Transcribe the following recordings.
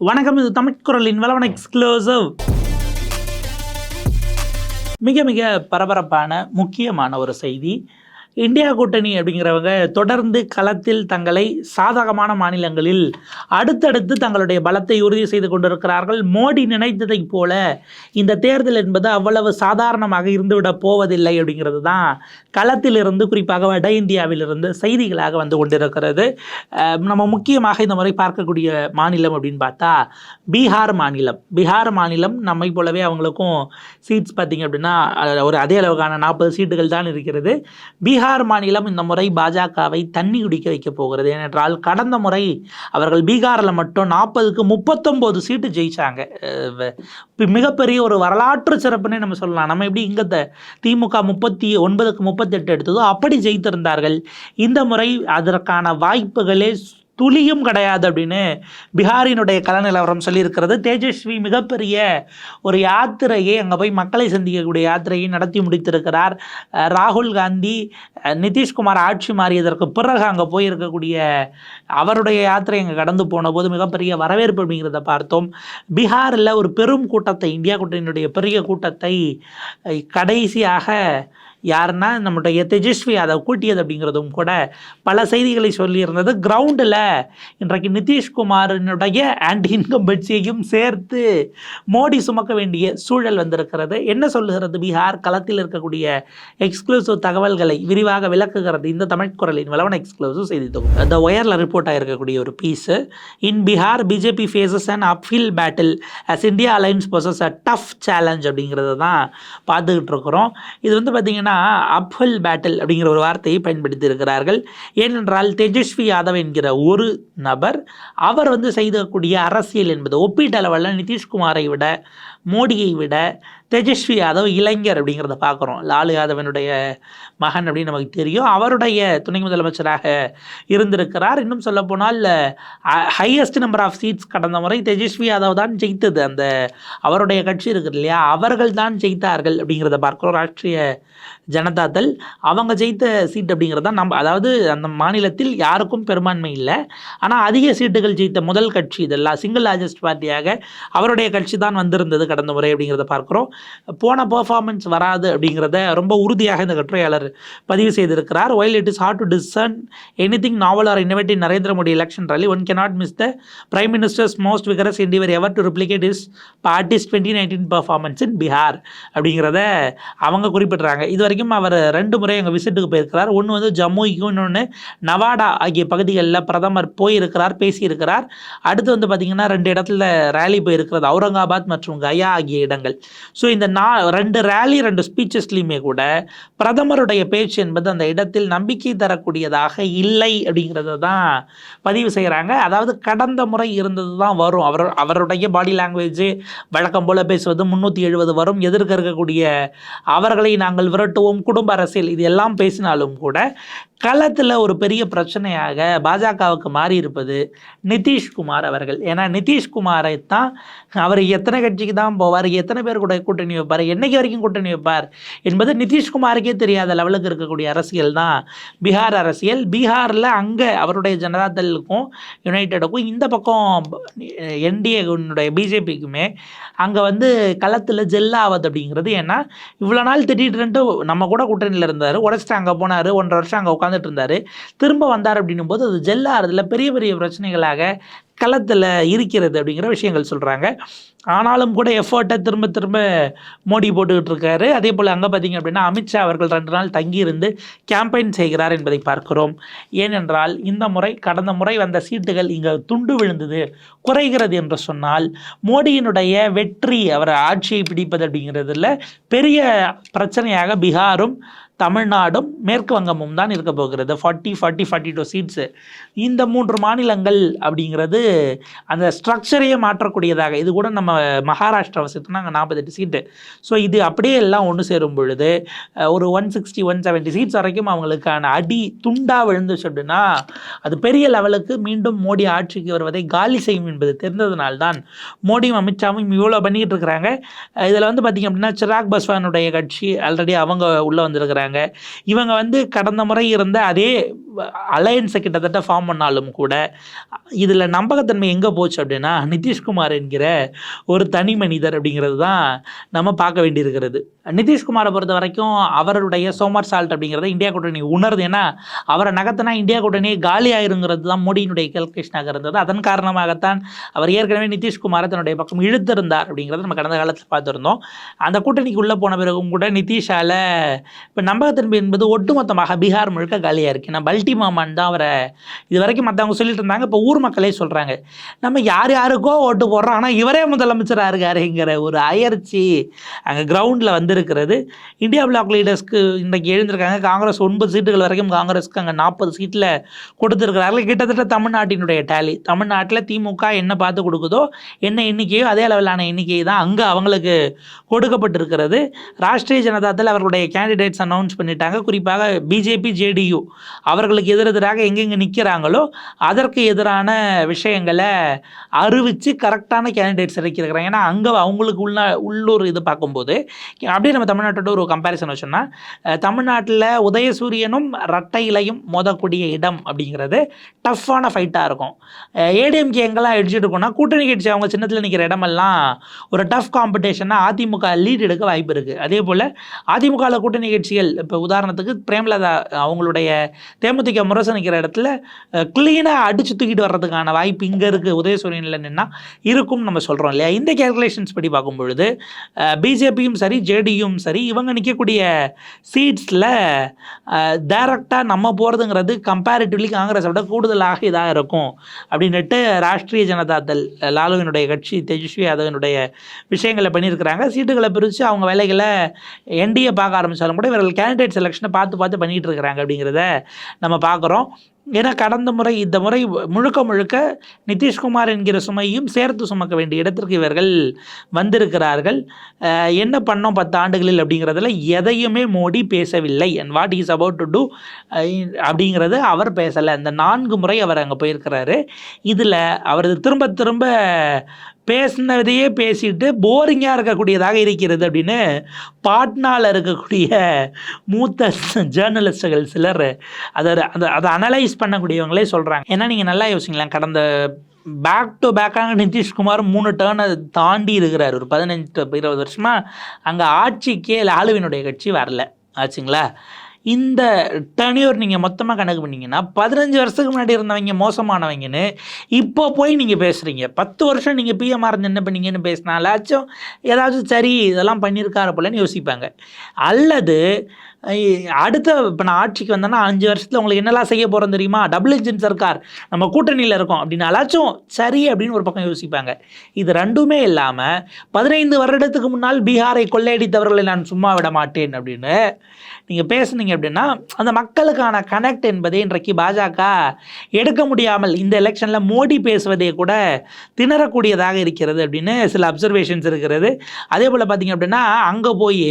வணக்கம் இது தமிழ்குரலின் வளவன எக்ஸ்க்ளூசிவ் மிக மிக பரபரப்பான முக்கியமான ஒரு செய்தி. இந்தியா கூட்டணி அப்படிங்கிறவங்க தொடர்ந்து களத்தில் தங்களை சாதகமான மாநிலங்களில் அடுத்தடுத்து தங்களுடைய பலத்தை உறுதி செய்து கொண்டிருக்கிறார்கள். மோடி நினைத்ததைப் போல இந்த தேர்தல் என்பது அவ்வளவு சாதாரணமாக இருந்துவிடப் போவதில்லை அப்படிங்கிறது தான் களத்திலிருந்து குறிப்பாக வட இந்தியாவிலிருந்து செய்திகளாக வந்து கொண்டிருக்கிறது. நம்ம முக்கியமாக இந்த முறை பார்க்கக்கூடிய மாநிலம் அப்படின்னு பார்த்தா பீகார் மாநிலம். பீகார் மாநிலம் நம்மை போலவே அவங்களுக்கும் சீட்ஸ் பார்த்தீங்க அப்படின்னா ஒரு அதே அளவுக்கான நாற்பது சீட்டுகள் தான் இருக்கிறது. பீகார் மாநிலம் இந்த முறை பாஜகவை தண்ணி குடிக்க வைக்க போகிறது. ஏனென்றால் கடந்த முறை அவர்கள் பீகாரில் மட்டும் நாற்பதுக்கு முப்பத்தொம்போது சீட்டு ஜெயிச்சாங்க. மிகப்பெரிய ஒரு வரலாற்று சிறப்புன்னே நம்ம சொல்லலாம். நம்ம எப்படி இங்கே திமுக முப்பத்தி ஒன்பதுக்கு முப்பத்தெட்டு எடுத்ததோ அப்படி ஜெயித்திருந்தார்கள். இந்த முறை அதற்கான வாய்ப்புகளே துளியும் கிடையாது அப்படின்னு பீகாரினுடைய கல நிலவரம் சொல்லியிருக்கிறது. தேஜஸ்வி மிகப்பெரிய ஒரு யாத்திரையை அங்கே போய் மக்களை சந்திக்கக்கூடிய யாத்திரையை நடத்தி முடித்திருக்கிறார். ராகுல் காந்தி நிதிஷ்குமார் ஆட்சி மாறியதற்கு பிறகு அங்கே போய் இருக்கக்கூடிய அவருடைய யாத்திரை அங்கே கடந்து போன போது மிகப்பெரிய வரவேற்பு அப்படிங்கிறத பார்த்தோம். பீகாரில் ஒரு பெரும் கூட்டத்தை இந்தியா கூட்டணியினுடைய பெரிய கூட்டத்தை கடைசியாக யாருன்னா நம்முடைய தேஜஸ்வி யாதவ் கூட்டியது அப்படிங்கிறதும் கூட பல செய்திகளை சொல்லியிருந்தது. கிரவுண்டில் இன்றைக்கு நிதிஷ்குமாரினுடைய ஆன்டி இன்கம்பன்சியையும் சேர்த்து மோடி சுமக்க வேண்டிய சூழல் வந்திருக்கிறது. என்ன சொல்லுகிறது? பீகார் களத்தில் இருக்கக்கூடிய எக்ஸ்க்ளூசிவ் தகவல்களை விரிவாக விளக்குகிறது இந்த தமிழ் குரலின் வளவன எக்ஸ்க்ளூசிவ் செய்தி தொகுப்பு. த ஒயரில் ரிப்போர்ட் ஆகிருக்கக்கூடிய ஒரு piece in Bihar BJP faces and uphill battle as India alliance pursues a tough challenge அப்படிங்கிறத தான் பார்த்துக்கிட்டு இருக்கிறோம். இது வந்து பார்த்திங்கன்னா அப்ஹில் பேட்டில் அப்படிங்கிற ஒரு வார்த்தையை பயன்படுத்தி இருக்கிறார்கள் ஏனென்றால் தேஜஸ்வி யாதவ் என்கிற ஒரு நபர் அவர் வந்து செய்தக்கூடிய அரசியல் என்பது ஒப்பீட்டளவில் நிதிஷ்குமாரை விட மோடியை விட தேஜஸ்வி யாதவ் இளைஞர் அப்படிங்கிறத பார்க்குறோம். லாலு யாதவனுடைய மகன் அப்படின்னு நமக்கு தெரியும். அவருடைய துணை முதலமைச்சராக இருந்திருக்கிறார். இன்னும் சொல்லப்போனால் ஹையஸ்ட் நம்பர் ஆஃப் சீட்ஸ் கடந்த முறை தேஜஸ்வி யாதவ் தான் ஜெயித்தது. அந்த அவருடைய கட்சி இருக்குது இல்லையா? அவர்கள் தான் ஜெயித்தார்கள் அப்படிங்கிறத பார்க்குறோம். ராஷ்ட்ரிய ஜனதாதள் அவங்க ஜெயித்த சீட் அப்படிங்கிறத நம்ம அதாவது அந்த மாநிலத்தில் யாருக்கும் பெரும்பான்மை இல்லை. ஆனால் அதிக சீட்டுகள் ஜெயித்த முதல் கட்சி இதெல்லாம் சிங்கிள் லார்ஜஸ்ட் பார்ட்டியாக அவருடைய கட்சி தான் வந்திருந்தது கடந்த முறை அப்படிங்கிறத பார்க்குறோம். போன பெர்ஃபார்மன்ஸ் வராது அப்படிங்கிறத ரொம்ப உறுதியாக இந்த கட்டுரையாளர் பதிவு செய்திருக்கிறார். While it is hard to discern anything novel or innovative Narendra Modi election rally one cannot miss the prime minister's most vigorous endeavour ever to replicate his party's twenty nineteen performance in Bihar அப்படிங்கிறத அவங்க குறிப்பிட்றாங்க. இது வரைக்கும் அவர் ரெண்டு முறை எங்கள் விசிட்டுக்கு போயிருக்கிறார். ஒன்று வந்து ஜம்முக்கும் இன்னொன்று நவாடா ஆகிய பகுதிகளில் பிரதமர் போயிருக்கிறார் பேசியிருக்கிறார். அடுத்து வந்து பார்த்திங்கன்னா ரெண்டு இடத்துல ரேலி போயிருக்கிறது அவுரங்காபாத் மற்றும் கயா ஆகிய இடங்கள். ஸோ இந்த நா ரெண்டு ரேலி ரெண்டு ஸ்பீச்சஸ்லையுமே கூட பிரதமருடைய பேச்சு என்பது அந்த இடத்தில் நம்பிக்கை தரக்கூடியதாக இல்லை அப்படிங்கிறத தான் பதிவு செய்கிறாங்க அதாவது கடந்த முறை இருந்தது தான் வரும். அவர் அவருடைய பாடி லாங்குவேஜ் வழக்கம் போல் பேசுவது முந்நூற்றி எழுபது வரும். எதிர்க்க இருக்கக்கூடிய அவர்களை நாங்கள் விரட்டுவோம். குடும்ப அரசியல் இது எல்லாம் பேசினாலும் கூட களத்தில் ஒரு பெரிய பிரச்சனையாக பாஜகவுக்கு மாறி இருப்பது நிதிஷ்குமார் அவர்கள். ஏன்னா நிதிஷ்குமாரை தான் அவர் எத்தனை கட்சிக்கு தான் போவார். எத்தனை பேர் கூட கூட்டணி வைப்பார்? என்னைக்கு வரைக்கும் கூட்டணி வைப்பார்? என்பது நிதிஷ்குமாருக்கே தெரியாத லெவலுக்கு இருக்கக்கூடிய அரசியல் தான். பீகார் அரசியல். பீகாரில் அங்கே அவருடைய ஜனதாதளுக்கும் யுனைடெடுக்கும் இந்த பக்கம் என்டிஏனுடைய பிஜேபிக்குமே அங்கே வந்து களத்தில் ஜெல்லாவது அப்படிங்கிறது ஏன்னா இவ்வளோ நாள் திட்டிட்டு நம்ம கூட கூட்டணியில் இருந்தார். உடச்சிட்டு அங்கே போனார். ஒன்றரை வருஷம் அங்கே உட்காந்துட்டு இருந்தார். திரும்ப வந்தார் அப்படின்னும் போது அது ஜெல்லாகிறதுல பெரிய பெரிய பிரச்சனைகளாக களத்தில் இருக்கிறது அப்படிங்கிற விஷயங்கள் சொல்கிறாங்க ஆனாலும் கூட எஃபர்ட்டை திரும்ப திரும்ப மோடி போட்டுக்கிட்டு இருக்காரு. அதே போல் அங்கே பார்த்தீங்க அப்படின்னா அமித்ஷா அவர்கள் ரெண்டு நாள் தங்கியிருந்து கேம்பெயின் செய்கிறார் என்பதை பார்க்கிறோம். ஏனென்றால் இந்த முறை கடந்த முறை வந்த சீட்டுகள் இங்கே துண்டு விழுந்தது குறைகிறது என்று சொன்னால் மோடியினுடைய வெற்றி அவர் ஆட்சியை பிடிப்பது அப்படிங்கிறதுல பெரிய பிரச்சனையாக பீகாரும் தமிழ்நாடும் மேற்கு வங்கமும் தான் இருக்க போகிறது. Forty forty forty two seats இந்த மூன்று மாநிலங்கள் அப்படிங்கிறது அந்த ஸ்ட்ரக்சரையே மாற்றக்கூடியதாக. இது கூட நம்ம மகாராஷ்டிராவை சேர்த்துனா அங்கே நாற்பத்தெட்டு சீட்டு ஸோ இது அப்படியே எல்லாம் ஒன்று சேரும் பொழுது ஒரு one sixty one seventy seats வரைக்கும் அவங்களுக்கான அடி துண்டாக விழுந்துச்சு அப்படின்னா அது பெரிய லெவலுக்கு மீண்டும் மோடி ஆட்சிக்கு வருவதை காலி செய்யும் என்பது தெரிந்ததுனால்தான் மோடியும் அமித்ஷாவும் இவ்வளோ பண்ணிக்கிட்டு இருக்கிறாங்க. இதில் வந்து பார்த்திங்க அப்படின்னா சிராக் பஸ்வானுடைய கட்சி ஆல்ரெடி அவங்க உள்ளே வந்திருக்கிறாங்க. இவங்க வந்து கடந்த முறை இருந்த அதே அலையன்ஸை கிட்டத்தட்ட ஃபார்ம் பண்ணாலும் கூட இதில் நம்பகத்தன்மை எங்கே போச்சு அப்படின்னா நிதிஷ்குமார் என்கிற ஒரு தனி மனிதர் அப்படிங்கிறது தான் நம்ம பார்க்க வேண்டியிருக்கிறது. நிதிஷ்குமாரை பொறுத்த வரைக்கும் அவருடைய சோமர் சால்ட் அப்படிங்கிறத இந்தியா கூட்டணி உணருது. ஏன்னா அவரை நகர்த்தினா இந்தியா கூட்டணி காலி ஆயிருங்கிறது தான் மோடியினுடைய கேல்குலேஷனாக இருந்தது அதன் காரணமாகத்தான் அவர் ஏற்கனவே நிதிஷ்குமாரை தன்னுடைய பக்கம் இழுத்திருந்தார் அப்படிங்கிறத நம்ம கடந்த காலத்தில் பார்த்துருந்தோம். அந்த கூட்டணிக்கு உள்ளே போன பிறகும் கூட நிதிஷால இப்போ நம்பகத்தன்மை என்பது ஒட்டுமொத்தமாக பீகார் முழுக்க காலியாக இருக்குது ஏன்னா பல்டி மாமான் தான் அவரை இது வரைக்கும் மற்றவங்க சொல்லிட்டு இருந்தாங்க. இப்போ ஊர் மக்களே சொல்கிறாங்க நம்ம யார் யாருக்கோ ஓட்டு போடுறோம். ஆனால் இவரே முதலமைச்சராக இருக்காருங்கிற ஒரு அயற்சி அங்கே கிரவுண்டில் வந்திருக்கிறது. இந்தியா பிளாக் லீடர்ஸ்க்கு இன்றைக்கு எழுந்திருக்காங்க. காங்கிரஸ் ஒன்பது சீட்டுகள் வரைக்கும் காங்கிரஸ்க்கு அங்கே நாற்பது சீட்டில் கொடுத்துருக்கிறார்கள். கிட்டத்தட்ட தமிழ்நாட்டினுடைய டேலி தமிழ்நாட்டில் திமுக என்ன பார்த்து கொடுக்குதோ என்ன எண்ணிக்கையோ அதே அளவிலான எண்ணிக்கை தான் அங்கே அவங்களுக்கு கொடுக்கப்பட்டிருக்கிறது. ராஷ்ட்ரிய ஜனதாதள் அவர்களுடைய கேண்டிடேட்ஸ் அனௌன்ஸ் பண்ணிட்டாங்க. குறிப்பாக பிஜேபி ஜேடியு அவங்களுக்கு எதிரெதிராக எங்கெங்கே நிற்கிறாங்களோ அதற்கு எதிரான விஷயங்களை அறிவித்து கரெக்டான கேண்டிடேட்ஸ் இறக்கியிருக்கிறாங்க. ஏன்னா அங்கே அவங்களுக்கு உள்ள உள்ளூர் இது பார்க்கும்போது அப்படியே நம்ம தமிழ்நாட்டோட ஒரு கம்பேரிசன் வச்சோம்னா தமிழ்நாட்டில் உதயசூரியனும் ரட்டை இலையும் மோதக்கூடிய இடம் அப்படிங்கிறது டஃப்பான ஃபைட்டாக இருக்கும். ஏடிஎம்கே எங்கெல்லாம் எடிச்சிட்டு கூட்டணி கட்சி அவங்க சின்னத்தில் நிற்கிற இடமெல்லாம் ஒரு டஃப் காம்படிஷனாக அதிமுக லீட் எடுக்க வாய்ப்பு இருக்குது அதே போல் அதிமுகவில் கூட்டணி கட்சிகள் இப்போ உதாரணத்துக்கு பிரேமலதா அவங்களுடைய தேமுதிக முரசு நிற்கிற இடத்துல க்ளீனாக அடிச்சு தூக்கிட்டு வர்றதுக்கான வாய்ப்பு இங்கே இருக்குது உதயசூரியனில் நின்னா இருக்கும் நம்ம சொல்கிறோம் இல்லையா? இந்த கேல்குலேஷன்ஸ் படி பார்க்கும் பொழுது பிஜேபியும் சரி ஜேடியும் சரி இவங்க நிற்கக்கூடிய சீட்ஸில் டைரக்டாக நம்ம போகிறதுங்கிறது கம்பேரிட்டிவ்லி காங்கிரஸை விட கூடுதலாக இதாக இருக்கும் அப்படின்னுட்டு ராஷ்ட்ரிய ஜனதா தள் லாலுவினுடைய கட்சி தேஜஸ்வி யாதவனுடைய விஷயங்களை பண்ணியிருக்கிறாங்க. சீட்டுகளை பிரித்து அவங்க வேலைகளை என்டிஏ பார்க்க ஆரம்பித்தாலும் கூட இவர்கள் கேண்டிடேட் செலெக்ஷனை பார்த்து பார்த்து பண்ணிகிட்டு இருக்கிறாங்க அப்படிங்கிறத நம்ம நம்ம பார்க்குறோம். ஏன்னா கடந்த முறை இந்த முறை முழுக்க முழுக்க நிதிஷ்குமார் என்கிற சுமையும் சேர்த்து சுமக்க வேண்டிய இடத்திற்கு இவர்கள் வந்திருக்கிறார்கள். என்ன பண்ணோம் பத்து ஆண்டுகளில் அப்படிங்கிறதுல எதையுமே மோடி பேசவில்லை. And what is about to do அப்படிங்கிறது அவர் பேசலை. இந்த நான்கு முறை அவர் அங்கே போயிருக்கிறாரு. இதில் அவர் திரும்ப திரும்ப பேசினதையே பேசிட்டு போரிங்காக இருக்கக்கூடியதாக இருக்கிறது அப்படின்னு பாட்னாவில் இருக்கக்கூடிய மூத்த ஜேர்னலிஸ்டுகள் சிலர் அதை அதை அதை அனலைஸ் பண்ணக்கூடியவங்களே சொல்கிறாங்க ஏன்னா நீங்கள் நல்லா யோசிங்களேன் கடந்த பேக் டு பேக்காக நிதிஷ்குமார் மூணு டேர்னை தாண்டி இருக்கிறார். ஒரு பதினஞ்சு இருபது வருஷமாக அங்கே ஆட்சிக்கே லாலுவினுடைய கட்சி வரல. ஆச்சுங்களா? இந்த டர்னியூர் நீங்கள் மொத்தமாக கணக்கு பண்ணிங்கன்னா பதினஞ்சு வருஷத்துக்கு முன்னாடி இருந்தவங்க மோசமானவங்கன்னு இப்போ போய் நீங்கள் பேசுகிறீங்க பத்து வருஷம் நீங்கள் பிஎம்ஆர் இருந்து என்ன பண்ணீங்கன்னு பேசினாலாச்சும் ஏதாச்சும் சரி இதெல்லாம் பண்ணியிருக்காரு போலன்னு யோசிப்பாங்க. அல்லது அடுத்த இப்போ நான் ஆட்சிக்கு வந்தேன்னா அஞ்சு வருஷத்தில் உங்களுக்கு என்னெல்லாம் செய்ய போகிறோம் தெரியுமா? டபுள் இன்ஜின் சர்க்கார். நம்ம கூட்டணியில் இருக்கோம் அப்படின்னாலாச்சும் சரி அப்படின்னு ஒரு பக்கம் யோசிப்பாங்க. இது ரெண்டுமே இல்லாமல் பதினைந்து வருடத்துக்கு முன்னால் பீகாரை கொள்ளையடித்தவர்களை நான் சும்மா விட மாட்டேன் அப்படின்னு நீங்கள் பேசுனீங்க அப்படின்னா அந்த மக்களுக்கான கனெக்ட் என்பதை இன்றைக்கு பாஜக எடுக்க முடியாமல் இந்த எலெக்ஷனில் மோடி பேசுவதே கூட திணறக்கூடியதாக இருக்கிறது அப்படின்னு சில அப்சர்வேஷன்ஸ் இருக்கிறது. அதே போல் பார்த்தீங்க அப்படின்னா அங்கே போய்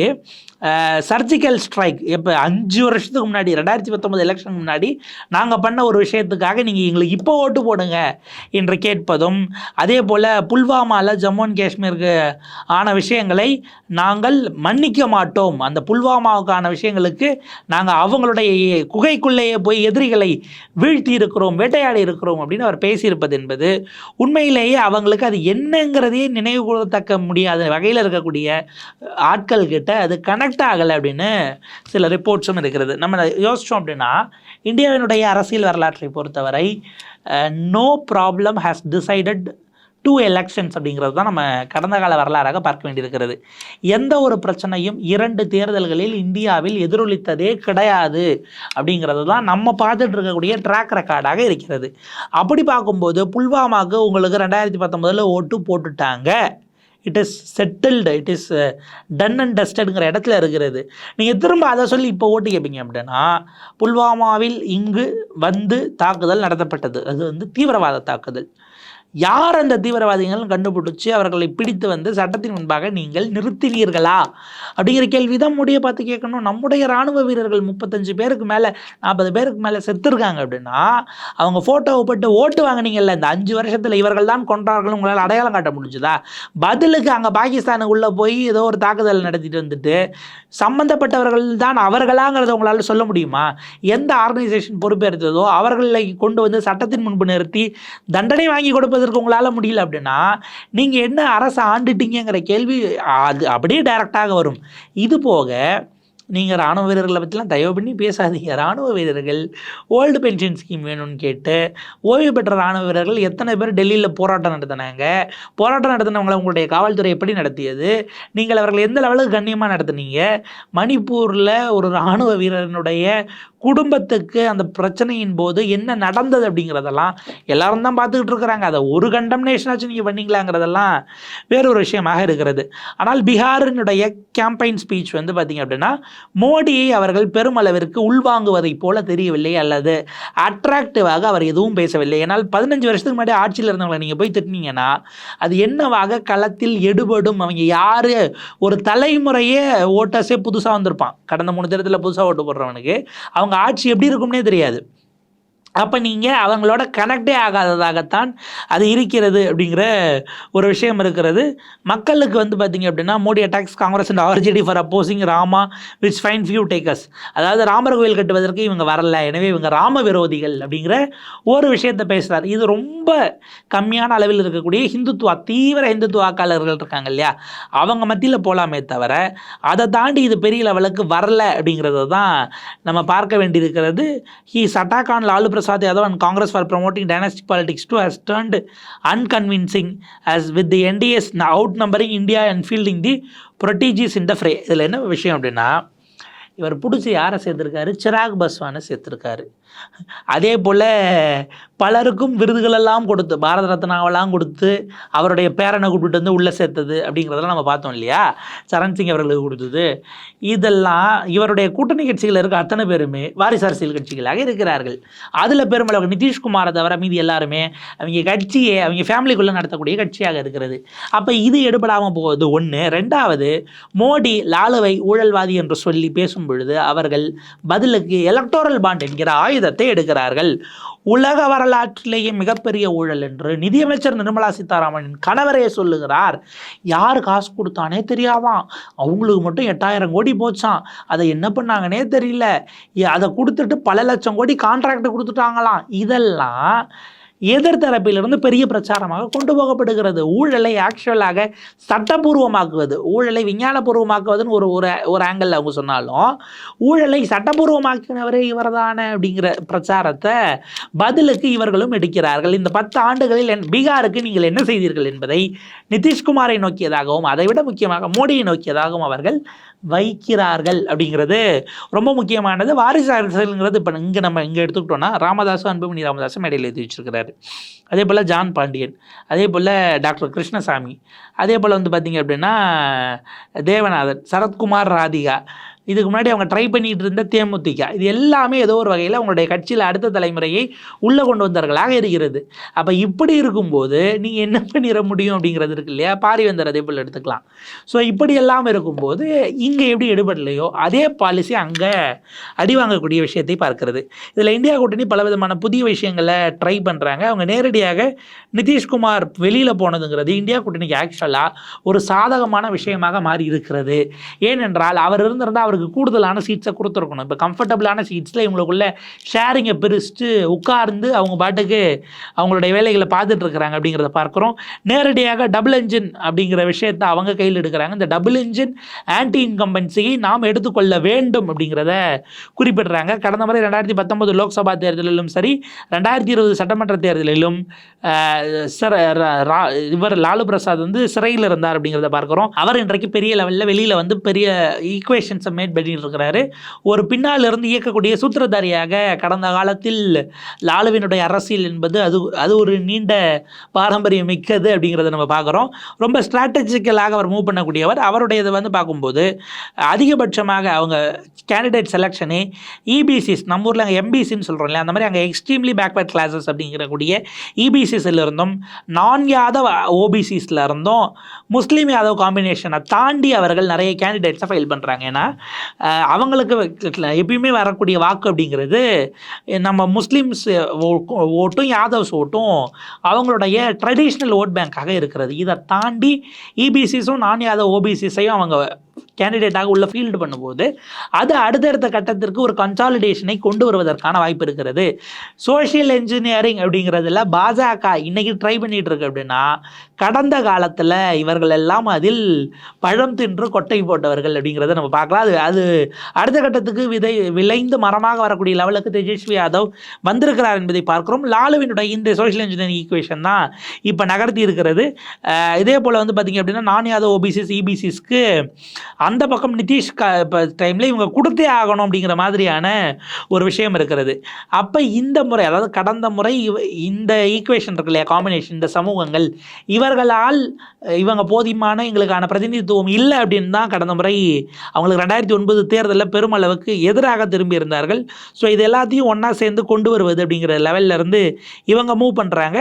சர்ஜிக்கல் ஸ்ட்ரைக் இப்போ அஞ்சு வருஷத்துக்கு முன்னாடி ரெண்டாயிரத்தி பத்தொம்பது எலெக்ஷன் முன்னாடி நாங்கள் பண்ண ஒரு விஷயத்துக்காக நீங்கள் எங்களுக்கு இப்போ ஓட்டு போடுங்க என்று கேட்பதும் அதே போல் புல்வாமாவில் ஜம்மு அண்ட் காஷ்மீருக்கு ஆன விஷயங்களை நாங்கள் மன்னிக்க மாட்டோம். அந்த புல்வாமாவுக்கான விஷயங்களுக்கு நாங்கள் அவங்களுடைய குகைக்குள்ளேயே போய் எதிரிகளை வீழ்த்தி இருக்கிறோம் வேட்டையாடி இருக்கிறோம் அப்படின்னு அவர் பேசியிருப்பது என்பது உண்மையிலேயே அவங்களுக்கு அது என்னங்கிறதையே நினைவு கூறத்தக்க முடியாத வகையில் இருக்கக்கூடிய ஆட்கள் கிட்ட அது கனெக்ட் ஆகலை அப்படின்னு சில ரிப்போர்ட்ஸும் இருக்கிறது. நம்ம யோசித்தோம் அப்படின்னா இந்தியாவினுடைய அரசியல் வரலாற்றை பொறுத்தவரை no problem has decided to elections அப்படிங்கிறது தான் நம்ம கடந்த கால வரலாறாக பார்க்க வேண்டியிருக்கிறது. எந்த ஒரு பிரச்சனையும் இரண்டு தேர்தல்களில் இந்தியாவில் எதிரொலித்ததே கிடையாது அப்படிங்கிறது தான் நம்ம பார்த்துட்டு இருக்கக்கூடிய ட்ராக் ரெக்கார்டாக இருக்கிறது. அப்படி பார்க்கும்போது புல்வாமாவுக்கு உங்களுக்கு ரெண்டாயிரத்தி பத்தொம்போதில் ஓட்டு போட்டுட்டாங்க. It is settled it is done and டஸ்டடுங்கிற இடத்துல இருக்கிறது. நீங்கள் திரும்ப அதை சொல்லி இப்போ ஓட்டு கேட்பீங்க அப்படின்னா புல்வாமாவில் இங்கு வந்து தாக்குதல் நடத்தப்பட்டது. அது வந்து தீவிரவாத தாக்குதல். யார் அந்த தீவிரவாதிகள் கண்டுபிடிச்சி அவர்களை பிடித்து வந்து சட்டத்தின் முன்பாக நீங்கள் நிறுத்தினீர்களா? அப்படிங்கிற கேள்வி தான் பார்த்து கேட்கணும். நம்முடைய ராணுவ வீரர்கள் முப்பத்தஞ்சு பேருக்கு மேலே நாற்பது பேருக்கு மேலே செத்துருக்காங்க அப்படின்னா அவங்க ஃபோட்டோவை போட்டு ஓட்டு வாங்கினீங்கல்ல இந்த அஞ்சு வருஷத்தில் இவர்கள் தான் கொன்றார்கள் உங்களால் அடையாளம் காட்ட முடிஞ்சுதா? பதிலுக்கு அங்கே பாகிஸ்தானுக்குள்ளே போய் ஏதோ ஒரு தாக்குதல் நடத்திட்டு வந்துட்டு சம்பந்தப்பட்டவர்கள் தான் அவர்களாங்கிறத உங்களால் சொல்ல முடியுமா? எந்த ஆர்கனைசேஷன் பொறுப்பேற்றதோ அவர்களை கொண்டு வந்து சட்டத்தின் முன்பு நிறுத்தி தண்டனை வாங்கி கொடுப்பது கொடுப்பதற்கு உங்களால் முடியல அப்படின்னா நீங்கள் என்ன அரசை ஆண்டுட்டீங்கிற கேள்வி அது அப்படியே டைரெக்டாக வரும். இது போக நீங்கள் ராணுவ வீரர்களை பற்றிலாம் தயவு பண்ணி பேசாதீங்க. ராணுவ வீரர்கள் ஓல்டு பென்ஷன் ஸ்கீம் வேணும்னு கேட்டு ஓய்வு பெற்ற ராணுவ வீரர்கள் எத்தனை பேர் டெல்லியில் போராட்டம் நடத்தினாங்க? போராட்டம் நடத்தினவங்களை உங்களுடைய காவல்துறை எப்படி நடத்தியது? நீங்கள் அவர்கள் எந்த லெவலுக்கு கண்ணியமாக நடத்துனீங்க? மணிப்பூரில் ஒரு ராணுவ வீரனுடைய குடும்பத்துக்கு அந்த பிரச்சனையின் போது என்ன நடந்தது அப்படிங்கிறதெல்லாம் எல்லாரும் தான் பார்த்துக்கிட்டு இருக்கிறாங்க. அதை ஒரு கண்டம்னேஷனாச்சும் நீங்கள் பண்ணீங்களாங்கிறதெல்லாம் வேறொரு விஷயமாக இருக்கிறது. ஆனால் பீகாரினுடைய கேம்பெயின் ஸ்பீச் வந்து பார்த்திங்க அப்படின்னா மோடியை அவர்கள் பெருமளவிற்கு உள்வாங்குவதைப் போல தெரியவில்லை அல்லது அட்ராக்டிவாக அவர் எதுவும் பேசவில்லை. ஏன்னால் பதினஞ்சு வருஷத்துக்கு முன்னாடி ஆட்சியில் இருந்தவங்களை நீங்கள் போய் திட்டினீங்கன்னா அது என்னவாக களத்தில் எடுபடும் அவங்க யார்? ஒரு தலைமுறையே ஓட்டர்ஸே புதுசாக வந்திருப்பான். கடந்த மூணு தினத்தில் புதுசாக ஓட்டு போடுறவனுக்கு. அவங்க ஆட்சி எப்படி இருக்கும்னே தெரியாது. அப்போ நீங்கள் அவங்களோட கனெக்டே ஆகாததாகத்தான் அது இருக்கிறது அப்படிங்கிற ஒரு விஷயம் இருக்கிறது. மக்களுக்கு வந்து பார்த்திங்க அப்படின்னா Modi attacks Congress and RJD for opposing Rama which find few takers அதாவது ராமர் கோயில் கட்டுவதற்கு இவங்க வரல. எனவே இவங்க ராம விரோதிகள் அப்படிங்கிற ஒரு விஷயத்தை பேசுகிறார் இது ரொம்ப கம்மியான அளவில் இருக்கக்கூடிய ஹிந்துத்துவா தீவிர ஹிந்துத்துவ வாக்காளர்கள் இருக்காங்க இல்லையா? அவங்க மத்தியில் போகலாமே தவிர அதை தாண்டி இது பெரிய லெவலுக்கு வரல அப்படிங்கிறது தான் நம்ம பார்க்க வேண்டியிருக்கிறது. He சட்டாகான் Lalu Prasad Yadav and Congress for promoting dynastic politics too has turned unconvincing as with the NDS now outnumbering India and fielding the prodigies in the fray இதில் என்ன விஷயம் அப்படின்னா இவர் பிடிச்சி யாரை சேர்த்துருக்காரு சிராக் பஸ்வானை சேர்த்துருக்காரு அதே போல் பலருக்கும் விருதுகளெல்லாம் கொடுத்து பாரத ரத்னாவெல்லாம் கொடுத்து அவருடைய பேரனை கூப்பிட்டு வந்து உள்ளே சேர்த்தது அப்படிங்கிறதெல்லாம் நம்ம பார்த்தோம் இல்லையா? சரண் சிங் அவர்களுக்கு கொடுத்தது. இதெல்லாம் இவருடைய கூட்டணி கட்சிகள் இருக்க அத்தனை பேருமே வாரிசு அரசியல் கட்சிகளாக இருக்கிறார்கள். அதில் பெருமளவு நிதிஷ்குமாரை தவிர மீதி எல்லாருமே அவங்க கட்சியை அவங்க ஃபேமிலிக்குள்ளே நடத்தக்கூடிய கட்சியாக இருக்கிறது. அப்போ இது எடுபடாமல் போவது ஒன்று ரெண்டாவது மோடி லாலுவை ஊழல்வாதி என்று சொல்லி பேசும் பொழுது அவர்கள் பதிலுக்கு எலக்டோரல் பாண்ட் என்கிற ஆயுதத்தை எடுக்கிறார்கள். உலக வரலாற்றிலேயே மிகப்பெரிய ஊழல் என்று நிதியமைச்சர் நிர்மலா சீதாராமனின் கணவரே சொல்லுகிறார். யார் காசு கொடுத்தானே தெரியாதான் அவங்களுக்கு மட்டும் எட்டாயிரம் கோடி போச்சான் அதை என்ன பண்ணாங்கன்னே தெரியல. அதை கொடுத்துட்டு பல லட்சம் கோடி கான்ட்ராக்ட் கொடுத்துட்டாங்களாம். இதெல்லாம் எதிர்த்தரப்பிலிருந்து பெரிய பிரச்சாரமாக கொண்டு போகப்படுகிறது. ஊழலை ஆக்சுவலாக சட்டப்பூர்வமாக்குவது ஊழலை விஞ்ஞானபூர்வமாக்குவதுன்னு ஒரு ஒரு ஒரு ஆங்கிளில் அவங்க சொன்னாலும் ஊழலை சட்டப்பூர்வமாக்கினவரே இவர்தானே அப்படிங்கிற பிரச்சாரத்தை பதிலுக்கு இவர்களும் எடுக்கிறார்கள். இந்த பத்து ஆண்டுகளில் என் பீகாருக்கு நீங்கள் என்ன செய்தீர்கள் என்பதை நிதிஷ்குமாரை நோக்கியதாகவும் அதைவிட முக்கியமாக மோடியை நோக்கியதாகவும் அவர்கள் வைக்கிறார்கள் அப்படிங்கிறது ரொம்ப முக்கியமானது. வாரிசு அரசுங்கிறது இப்போ இங்கே நம்ம இங்கே எடுத்துக்கிட்டோம்னா ராமதாஸும் அன்புமணி ராமதாஸும் மேடையில் எழுதி வச்சிருக்கிறார். அதே போல் ஜான் பாண்டியன் அதே போல் டாக்டர் கிருஷ்ணசாமி அதே போல் வந்து பார்த்திங்க அப்படின்னா தேவநாதன் சரத்குமார் ராதிகா இதுக்கு முன்னாடி அவங்க ட்ரை பண்ணிட்டு இருந்த தேமுதிக. இது எல்லாமே ஏதோ ஒரு வகையில் அவங்களுடைய கட்சியில் அடுத்த தலைமுறையை உள்ளே கொண்டு வந்தவர்களாக இருக்கிறது. அப்போ இப்படி இருக்கும்போது நீங்கள் என்ன பண்ணிட முடியும் அப்படிங்கிறது இருக்கு இல்லையா? பாரிவேந்தர் அதே போல் எடுத்துக்கலாம். ஸோ இப்படி எல்லாம் இருக்கும்போது இங்கே எப்படி எடுபடலையோ அதே பாலிசி அங்கே அடி வாங்கக்கூடிய விஷயத்தை பார்க்கிறது. இதில் இந்தியா கூட்டணி பல விதமான புதிய விஷயங்களை ட்ரை பண்ணுறாங்க அவங்க நேரடியாக நிதிஷ்குமார் வெளியில் போனதுங்கிறது இந்தியா கூட்டணிக்கு ஆக்சுவலாக ஒரு சாதகமான விஷயமாக மாறி இருக்கிறது ஏனென்றால் அவர் இருந்திருந்தால் அவங்களுக்கு கூடுதலான சீட்ஸை கொடுத்துருக்கணும். இப்போ கம்ஃபர்டபுளான சீட்ஸில் இவங்களுக்குள்ள ஷேரிங்கை பிரிச்சுட்டு உட்கார்ந்து அவங்க பாட்டுக்கு அவங்களுடைய வேலைகளை பார்த்துட்டு இருக்கிறாங்க அப்படிங்கிறத பார்க்குறோம். நேரடியாக டபுள் என்ஜின் அப்படிங்கிற விஷயத்தை அவங்க கையில் எடுக்கிறாங்க. இந்த டபுள் என்ஜின் ஆன்டி இன்கம்பன்சியை நாம் எடுத்துக்கொள்ள வேண்டும் அப்படிங்கிறத குறிப்பிடுறாங்க. கடந்த முறை ரெண்டாயிரத்தி பத்தொன்பது லோக்சபா தேர்தலிலும் சரி ரெண்டாயிரத்தி இருபது சட்டமன்ற தேர்தலிலும் இவர் லாலு பிரசாத் வந்து சிறையில் இருந்தார் அப்படிங்கிறத பார்க்குறோம். அவர் இன்றைக்கு பெரிய லெவலில் வெளியில் வந்து பெரிய ஈக்குவேஷன்ஸை டாமினேட் பண்ணிட்டு இருக்கிறாரு. ஒரு பின்னால் இருந்து இயக்கக்கூடிய சூத்திரதாரியாக கடந்த காலத்தில் லாலுவினுடைய அரசியல் என்பது அது அது ஒரு நீண்ட பாரம்பரியம் மிக்கது அப்படிங்கிறத நம்ம பார்க்குறோம். ரொம்ப ஸ்ட்ராட்டஜிக்கலாக அவர் மூவ் பண்ணக்கூடியவர். அவருடையது வந்து பார்க்கும்போது அதிகபட்சமாக அவங்க கேண்டிடேட் செலெக்ஷனு இபிசிஸ் நம்ம ஊரில் அங்கே எம்பிசின்னு சொல்கிறோம் இல்லையா? அந்த மாதிரி அங்கே எக்ஸ்ட்ரீம்லி பேக்வர்ட் கிளாஸஸ் அப்படிங்கிறக்கூடிய இபிசிஸில் இருந்தும் நான் யாதவ் ஓபிசிஸில் இருந்தும் முஸ்லீம் யாதவ் காம்பினேஷனை தாண்டி அவர்கள் நிறைய கேண்டிடேட்ஸை ஃபைல் பண்ணுறாங்க ஏன்னா அவங்களுக்கு எப்பயுமே வரக்கூடிய வாக்கு அப்படிங்கிறது நம்ம முஸ்லீம்ஸ் ஓட்டும் யாதவ்ஸ் ஓட்டும் அவங்களுடைய ட்ரெடிஷ்னல் ஓட் பேங்காக இருக்கிறது. இதை தாண்டி இபிசிஸும் நான் யாதவ் ஓபிசிஸையும் அவங்க கேண்டிடேட்டாக உள்ள ஃபீல்டு பண்ணும்போது அது அடுத்தடுத்த கட்டத்திற்கு ஒரு கன்சாலிடேஷனை கொண்டு வருவதற்கான வாய்ப்பு இருக்கிறது. சோஷியல் இன்ஜினியரிங் அப்படிங்கிறதுல பாஜக இன்னைக்கு ட்ரை பண்ணிட்டு இருக்கு அப்படின்னா கடந்த காலத்தில் இவர்கள் எல்லாம் அதில் பழம் தின்று கொட்டை போட்டவர்கள் அப்படிங்கிறத நம்ம பார்க்கலாம். அது அது அடுத்த கட்டத்துக்கு விதை விளைந்து மரமாக வரக்கூடிய லெவலுக்கு தேஜஸ்வி யாதவ் வந்திருக்கிறார் என்பதை பார்க்கிறோம். லாலுவினுடைய இந்த சோஷியல் இன்ஜினியரிங் ஈக்குவேஷன் தான் இப்போ நகர்த்தி இருக்கிறது. இதே போல் வந்து பார்த்திங்க அப்படின்னா நான் யாதவ் ஓபிசிஸ் இபிசிஸ்க்கு அந்த பக்கம் நிதிஷ் க இப்போ டைமில் இவங்க கொடுத்தே ஆகணும் அப்படிங்கிற மாதிரியான ஒரு விஷயம் இருக்கிறது. அப்போ இந்த முறை அதாவது கடந்த முறை இவ இந்த ஈக்குவேஷன் இருக்கு இல்லையா காம்பினேஷன் இந்த சமூகங்கள் இவர்களால் இவங்க போதியமான எங்களுக்கான பிரதிநிதித்துவம் இல்லை அப்படின்னு தான் கடந்த முறை அவங்களுக்கு ரெண்டாயிரத்தி ஒன்பது தேர்தலில் பெருமளவுக்கு எதிராக திரும்பி இருந்தார்கள் ஸோ இது எல்லாத்தையும் ஒன்றா சேர்ந்து கொண்டு வருவது அப்படிங்கிற லெவல்ல இருந்து இவங்க மூவ் பண்ணுறாங்க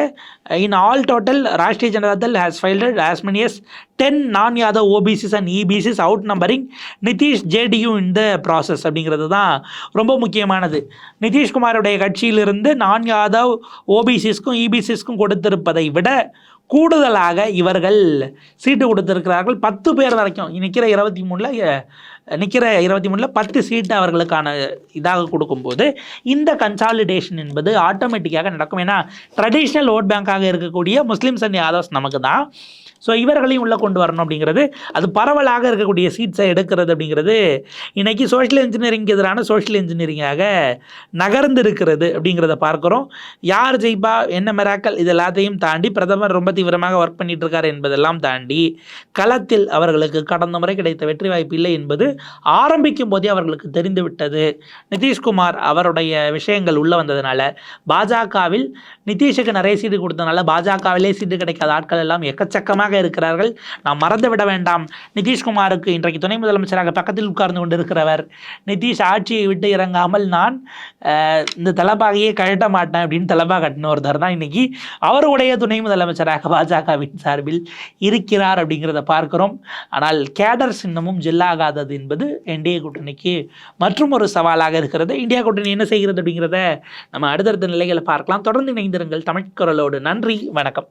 in all total Rashtriya Janata Dal has fielded as many as ten non Yadav OBCs and EBCs outnumbering Nitish JDU இந்த ப்ராசஸ் அப்படிங்கிறது தான் ரொம்ப முக்கியமானது. நிதிஷ்குமாருடைய கட்சியிலிருந்து நான் யாதவ் ஓபிசிஸ்க்கும் இபிசிஸ்க்கும் கொடுத்திருப்பதை விட கூடுதலாக இவர்கள் சீட்டு கொடுத்திருக்கிறார்கள். பத்து பேர் வரைக்கும். நிற்கிற இருபத்தி மூணில் நிற்கிற இருபத்தி மூணில் பத்து சீட்டு அவர்களுக்கான இதாக கொடுக்கும்போது இந்த கன்சாலிடேஷன் என்பது ஆட்டோமேட்டிக்காக நடக்கும். ஏன்னா ட்ரெடிஷ்னல் ஓட் பேங்காக இருக்கக்கூடிய முஸ்லீம் சன் யாதவ்ஸ் நமக்கு தான் ஸோ இவர்களையும் உள்ளே கொண்டு வரணும் அப்படிங்கிறது அது பரவலாக இருக்கக்கூடிய சீட்ஸை எடுக்கிறது அப்படிங்கிறது இன்றைக்கி சோஷியல் இன்ஜினியரிங்க்கு எதிரான சோஷியல் இன்ஜினியரிங்காக நகர்ந்து இருக்கிறது அப்படிங்கிறத பார்க்குறோம். யார் ஜெய்பா என்ன மெராக்கல் இது எல்லாத்தையும் தாண்டி பிரதமர் ரொம்ப தீவிரமாக ஒர்க் பண்ணிட்டு இருக்கார் என்பதெல்லாம் தாண்டி களத்தில் அவர்களுக்கு கடந்த முறை கிடைத்த வெற்றி வாய்ப்பு இல்லை என்பது ஆரம்பிக்கும் போதே அவர்களுக்கு தெரிந்துவிட்டது. நிதிஷ்குமார் அவருடைய விஷயங்கள் உள்ள வந்ததுனால பாஜகவில் நிதிஷுக்கு நிறைய சீட்டு கொடுத்ததுனால பாஜகவிலே சீட்டு கிடைக்காத ஆட்கள் எல்லாம் எக்கச்சக்கமாக இருக்கிறார்கள். நாம் மறந்து விட வேண்டாம். நிதிஷ்குமாருக்கு இன்றைக்கு துணை முதலமைச்சராக பக்கத்தில் உட்கார்ந்து கொண்டிருக்கிறவர். நிதிஷ் ஆட்சியை விட்டு இறங்காமல் நான் அஹ், இந்த தலப்பாகையே கழட்ட மாட்டேன் அப்படின்னு தலப்பா கட்டின ஒருத்தர் தான் இன்னைக்கு அவருடைய துணை முதலமைச்சராக பாஜகவின் சார்பில் இருக்கிறார் அப்படிங்கிறத பார்க்கிறோம். ஆனால் கேடர் சின்னமும் ஜில்லாகாதது என்பது என்டிஏ கூட்டணிக்கு மற்றும் ஒரு சவாலாக இருக்கிறது. இந்தியா கூட்டணி என்ன செய்கிறது அப்படிங்கிறத நம்ம அடுத்தடுத்த நிலைகளை பார்க்கலாம். தொடர்ந்து இணைந்திருங்கள் தமிழ் குரலோடு. நன்றி. வணக்கம்.